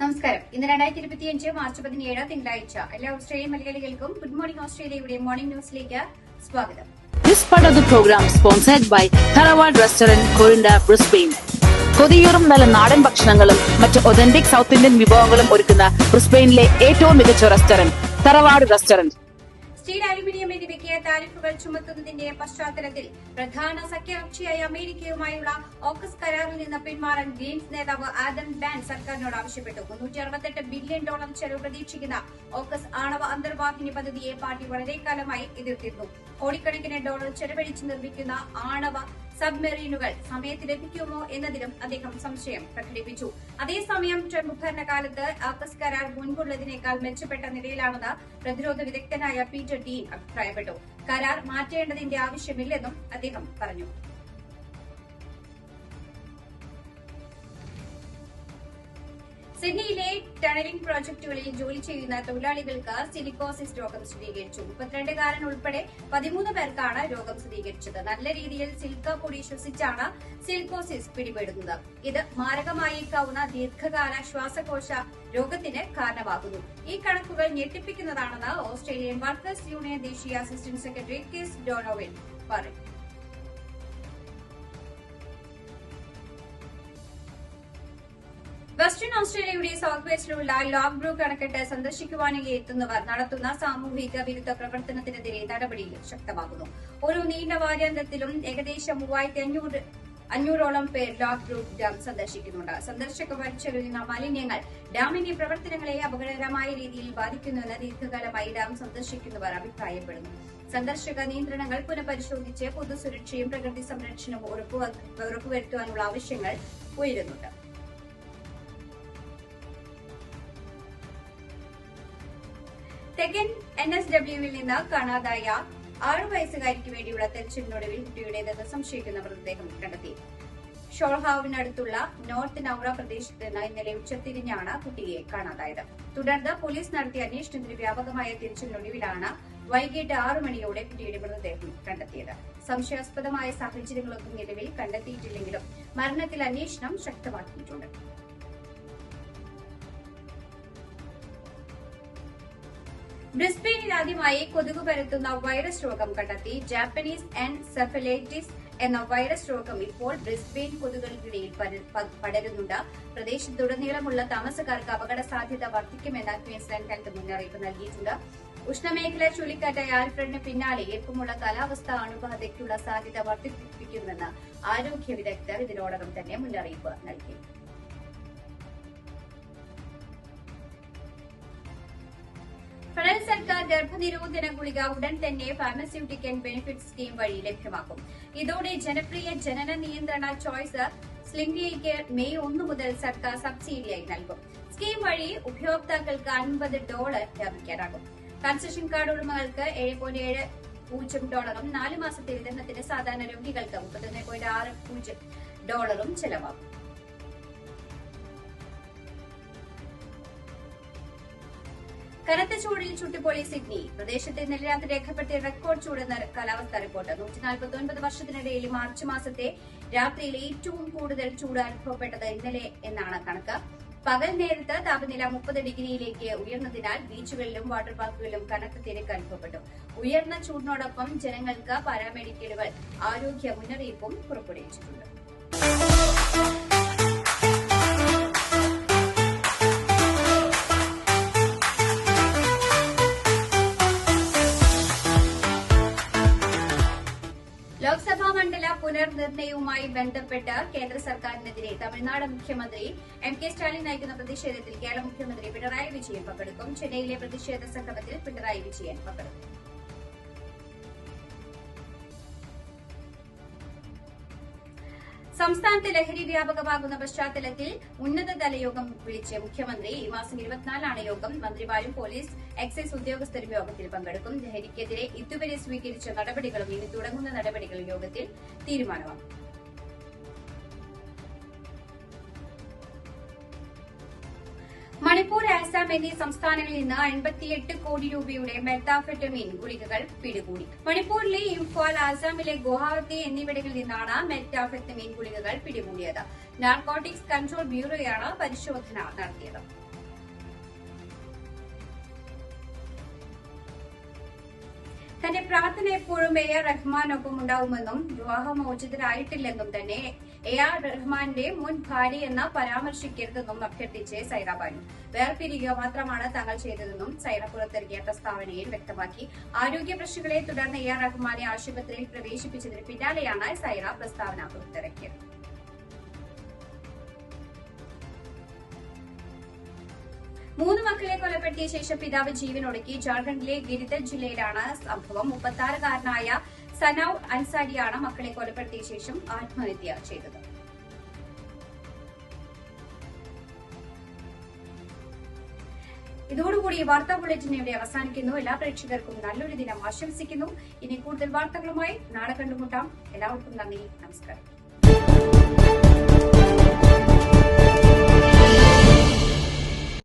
നമസ്കാരം. ഇന്ന് രണ്ടായിരത്തി ഇരുപത്തിയഞ്ച് മാർച്ച് പതിനേഴ് തിങ്കളാഴ്ച എല്ലാ ഓസ്ട്രേലിയൻ മലയാളികൾക്കും ഗുഡ് മോർണിംഗ് ഓസ്ട്രേലിയയുടെ മോർണിംഗ് ന്യൂസിലേക്ക് സ്വാഗതം. This part of the program sponsored by Tharawad Restaurant, Corinda, Brisbane. കൊതിയൂറും നല്ല നാടൻ ഭക്ഷണങ്ങളും മറ്റ് ഒതന്റിക് സൗത്ത് ഇന്ത്യൻ വിഭവങ്ങളും ഒരുക്കുന്ന ബ്രിസ്ബെയിനിലെ ഏറ്റവും മികച്ച റെസ്റ്റോറന്റ് തറവാട് റെസ്റ്റോറന്റ് സ്റ്റീൽ അലുമിനിയം എന്നിവയ്ക്ക് താരിഫുകൾ ചുമത്തുന്നതിന്റെ പശ്ചാത്തലത്തിൽ പ്രധാന സഖ്യകക്ഷിയായ അമേരിക്കയുമായുള്ള ഓക്കസ് കരാറിൽ നിന്ന് പിന്മാറാൻ ഗ്രീൻസ് നേതാവ് ആദം ബാൻ സർക്കാരിനോട് ആവശ്യപ്പെട്ടു. മുന്നൂറ്റി അറുപത്തെട്ട് ബില്യൺ ഡോളർ ചെലവ് പ്രതീക്ഷിക്കുന്ന ഓക്കസ് ആണവ അന്തർവാഹിനി പദ്ധതിയെ പാർട്ടി വളരെ കാലമായി എതിർത്തിരുന്നു. കോടിക്കണക്കിന് ഡോളർ ചെലവഴിച്ച് നിർമ്മിക്കുന്ന ആണവ സബ്മെറീനുകൾ സമയത്ത് ലഭിക്കുമോ എന്നതിലും അദ്ദേഹം സംശയം പ്രകടിപ്പിച്ചു. അതേസമയം ട്രംപ് ഭരണകാലത്ത് ആക്കസ് കരാർ മുൻപുള്ളതിനേക്കാൾ മെച്ചപ്പെട്ട നിലയിലാണെന്ന് പ്രതിരോധ വിദഗ്ധനായ പീറ്റർ ഡീൻ അഭിപ്രായപ്പെട്ടു. കരാർ മാറ്റേണ്ടതിന്റെ ആവശ്യമില്ലെന്നും അദ്ദേഹം പറഞ്ഞു. സിഡ്നിയിലെ ടണലിംഗ് പ്രോജക്ടുകളിൽ ജോലി ചെയ്യുന്ന തൊഴിലാളികൾക്ക് സിലിക്കോസിസ് രോഗം സ്ഥിരീകരിച്ചു. മുപ്പത്തിരണ്ടുകാരൻ ഉൾപ്പെടെ പതിമൂന്ന് പേർക്കാണ് രോഗം സ്ഥിരീകരിച്ചത്. നല്ല രീതിയിൽ സിൽക്ക പൊടി ശ്വസിച്ചാണ് സിലിക്കോസിസ് പിടിപെടുന്നത്. ഇത് മാരകമായേക്കാവുന്ന ദീർഘകാല ശ്വാസകോശ രോഗത്തിന് കാരണമാകുന്നു. ഈ കണക്കുകൾ ഞെട്ടിപ്പിക്കുന്നതാണെന്ന് ഓസ്ട്രേലിയൻ വർക്കേഴ്സ് യൂണിയൻ ദേശീയ അസിസ്റ്റന്റ് സെക്രട്ടറി കിസ് ഡോണോവിൻ പറഞ്ഞു വെസ്റ്റേൺ ഓസ്ട്രേലിയയുടെ സൗത്ത് വെസ്റ്റിലുള്ള ലോക്ക് ബ്രൂക്ക് അണക്കെട്ട് സന്ദർശിക്കുവാനായി എത്തുന്നവർ നടത്തുന്ന സാമൂഹിക വിരുദ്ധ പ്രവർത്തനത്തിനെതിരെ നടപടി ശക്തമാകുന്നു ഒരു നീണ്ട വാരാന്ത്യത്തിലും ഏകദേശം മൂവായിരത്തി അഞ്ഞൂറ് അഞ്ഞൂറോളം പേർ ലോക്ക് ബ്രൂക്ക് ഡാം സന്ദർശിക്കുന്നുണ്ട്. സന്ദർശക വലിച്ചെറിയുന്ന മാലിന്യങ്ങൾ ഡാമിന്റെ പ്രവർത്തനങ്ങളെ അപകടകരമായ രീതിയിൽ ബാധിക്കുന്നുവെന്ന് ദീർഘകാലമായി ഡാം സന്ദർശിക്കുന്നവർ അഭിപ്രായപ്പെടുന്നു. സന്ദർശക നിയന്ത്രണങ്ങൾ പുനഃപരിശോധിച്ച് പൊതുസുരക്ഷയും പ്രകൃതി സംരക്ഷണവും ഉറപ്പുവ- ഉറപ്പുവരുത്തുവാനുള്ള ആവശ്യങ്ങൾ ഉയരുന്നുണ്ട്. തെക്കൻ എൻ എസ് ഡബ്ല്യുവിൽ നിന്ന് കാണാതായ ആറു വയസ്സുകാരിക്ക് വേണ്ടിയുള്ള തെരച്ചിലിനൊടുവിൽ കുട്ടിയുടേതെന്ന് സംശയിക്കുന്ന മൃതദേഹം കണ്ടെത്തി. ഷോൾഹാവിനടുത്തുള്ള നോർത്ത് നൌറ പ്രദേശത്ത് നിന്ന് ഇന്നലെ ഉച്ചതിരിഞ്ഞാണ് കുട്ടിയെ കാണാതായത്. തുടർന്ന് പോലീസ് നടത്തിയ അന്വേഷണത്തിന് വ്യാപകമായ തിരച്ചിലിനൊടുവിലാണ് വൈകിട്ട് ആറു മണിയോടെ കുട്ടിയുടെ മൃതദേഹം കണ്ടെത്തിയത്. സംശയാസ്പദമായ സാഹചര്യങ്ങളൊന്നും നിലവിൽ കണ്ടെത്തിയിട്ടില്ലെങ്കിലും മരണത്തിൽ അന്വേഷണം ശക്തമാക്കിയിട്ടുണ്ട്. ബ്രിസ്ബെയിനിൽ ആദ്യമായി കൊതുക് പരത്തുന്ന വൈറസ് രോഗം കണ്ടെത്തി. ജാപ്പനീസ് എൻസെഫലൈറ്റിസ് എന്ന വൈറസ് രോഗം ഇപ്പോൾ ബ്രിസ്ബെയിൻ കൊതുകുകൾക്കിടയിൽ പടരുന്നുണ്ട്. പ്രദേശത്തുടനീളമുള്ള താമസക്കാർക്ക് അപകട സാധ്യത വർദ്ധിക്കുമെന്ന് ക്വീൻസ്ലാൻഡ് ഹെൽത്ത് മുന്നറിയിപ്പ് നൽകിയിട്ടുണ്ട്. ഉഷ്ണമേഖലാ ചുഴലിക്കാറ്റായ ആൽഫ്രഡിന് പിന്നാലെ ഈർപ്പമുള്ള കാലാവസ്ഥ അണുബാധയ്ക്കുള്ള സാധ്യത വർദ്ധിപ്പിക്കുമെന്ന് ആരോഗ്യ വിദഗ്ധർ ഇതിനോടകം തന്നെ മുന്നറിയിപ്പ് നൽകി. ഗർഭനിരോധന ഗുളിക ഉടൻ തന്നെ ഫാർമസ്യൂട്ടിക്കൽ ബെനിഫിറ്റ് സ്കീം വഴി ലഭ്യമാക്കും. ഇതോടെ ജനപ്രിയ ജനന നിയന്ത്രണ ചോയ്സ് സ്ലിംഗിയയ്ക്ക് മെയ് ഒന്ന് മുതൽ സർക്കാർ സബ്സിഡിയായി നൽകും. സ്കീം വഴി ഉപയോക്താക്കൾക്ക് അൻപത് ഡോളർ ലാഭിക്കാനാകും കൺസെഷൻ കാർഡ് ഉടമകൾക്ക് ഏഴ് പോയിന്റ് ഏഴ് പൂജ്യം ഡോളറും നാല് മാസത്തെ വിതരണത്തിന് സാധാരണ രോഗികൾക്ക് മുപ്പത്തൊന്ന് പോയിന്റ് ആറ് പൂജ്യം ഡോളറും ചെലവാകും. കനത്ത ചൂടിൽ ചുട്ടുപൊളി സിഡ്നി. പ്രദേശത്ത് ഇന്നലെ രാത്രി രേഖപ്പെടുത്തിയ റെക്കോർഡ് ചൂടെന്ന കാലാവസ്ഥാ റിപ്പോർട്ട്. നൂറ്റി നാൽപ്പത്തി ഒൻപത് വർഷത്തിനിടയിൽ മാർച്ച് മാസത്തെ രാത്രിയിൽ ഏറ്റവും കൂടുതൽ ചൂട് അനുഭവപ്പെട്ടത് ഇന്നലെ എന്നാണ് കണക്ക്. പകൽ നേരത്ത് താപനില മുപ്പത് ഡിഗ്രിയിലേക്ക് ഉയർന്നതിനാൽ ബീച്ചുകളിലും വാട്ടർ പാർക്കുകളിലും കനത്ത തിരക്ക് അനുഭവപ്പെട്ടു. ഉയർന്ന ചൂടിനോടൊപ്പം ജനങ്ങൾക്ക് പാരാമെഡിക്കലുകൾ ആരോഗ്യ മുന്നറിയിപ്പും പുറപ്പെടുവിച്ചിട്ടുണ്ട്. ലോക്സഭാ മണ്ഡല പുനർനിർണയവുമായി ബന്ധപ്പെട്ട് കേന്ദ്ര സർക്കാരിനെതിരെ തമിഴ്നാട് മുഖ്യമന്ത്രി എം കെ സ്റ്റാലിൻ നയിക്കുന്ന പ്രതിഷേധത്തിൽ കേരള മുഖ്യമന്ത്രി പിണറായി വിജയൻ പങ്കെടുക്കും. ചെന്നൈയിലെ പ്രതിഷേധ സംഗമത്തിൽ പിണറായി വിജയൻ പങ്കെടുക്കും. സംസ്ഥാനത്ത് ലഹരി വ്യാപകമാകുന്ന പശ്ചാത്തലത്തിൽ ഉന്നതതല യോഗം വിളിച്ച് മുഖ്യമന്ത്രി ഈ മാസം ഇരുപത്തിനാലാണ് യോഗം. മന്ത്രിമാരും പോലീസ് എക്സൈസ് ഉദ്യോഗസ്ഥരും യോഗത്തിൽ പങ്കെടുക്കും. ലഹരിക്കെതിരെ ഇതുവരെ സ്വീകരിച്ച നടപടികളും ഇനി തുടങ്ങുന്ന നടപടികളും യോഗത്തിൽ തീരുമാനമാകും. മണിപ്പൂർ ആസാം എന്നീ സംസ്ഥാനങ്ങളിൽ നിന്ന് അൻപത്തിയെട്ട് കോടി രൂപയുടെ മെത്താഫെറ്റമിൻ ഗുളികകൾ പിടികൂടി. മണിപ്പൂരിലെ ഇംഫാൽ ആസാമിലെ ഗുവാഹത്തി എന്നിവിടങ്ങളിൽ നിന്നാണ് മെത്താഫെറ്റമിൻ ഗുളികകൾ പിടികൂടിയത്. നാർക്കോട്ടിക്സ് കൺട്രോൾ ബ്യൂറോയാണ് പരിശോധന നടത്തിയത്. തന്റെ പ്രാർത്ഥന എപ്പോഴും എ ആർ റഹ്മാനൊപ്പം ഉണ്ടാവുമെന്നും വിവാഹമോചിതരായിട്ടില്ലെന്നും തന്നെ എ ആർ റഹ്മാന്റെ മുൻ ഭാര്യയെന്ന പരാമർശിക്കരുതെന്നും അഭ്യർത്ഥിച്ച് സൈറ പറഞ്ഞു വേർപിരിയുക മാത്രമാണ് തങ്ങൾ ചെയ്തതെന്നും സൈറ പുറത്തിറക്കിയ പ്രസ്താവനയിൽ വ്യക്തമാക്കി. ആരോഗ്യ പ്രശ്നങ്ങളെ തുടർന്ന് എ ആർ റഹ്മാനെ ആശുപത്രിയിൽ പ്രവേശിപ്പിച്ചതിന് പിന്നാലെയാണ് സൈറ പ്രസ്താവന പുറത്തിറക്കിയത്. മൂന്ന് മക്കളെ കൊലപ്പെടുത്തിയ ശേഷം പിതാവ് ജീവനൊടുക്കി ജാർഖണ്ഡിലെ ഗിരിധർ ജില്ലയിലാണ് സംഭവം. മുപ്പത്താറുകാരനായ സനൌ അൻസാരിയാണ് മക്കളെ കൊലപ്പെടുത്തിയ ശേഷം ആത്മഹത്യ ചെയ്തത്. ഇതോടുകൂടി വാർത്താ ബുള്ളറ്റിൻ ഇവിടെ അവസാനിക്കുന്നു. എല്ലാ പ്രേക്ഷകർക്കും നല്ലൊരു ദിനം ആശംസിക്കുന്നു. ഇനി കൂടുതൽ വാർത്തകളുമായി നാളെ കണ്ടുമുട്ടാം. എല്ലാവർക്കും നന്ദി നമസ്കാരം.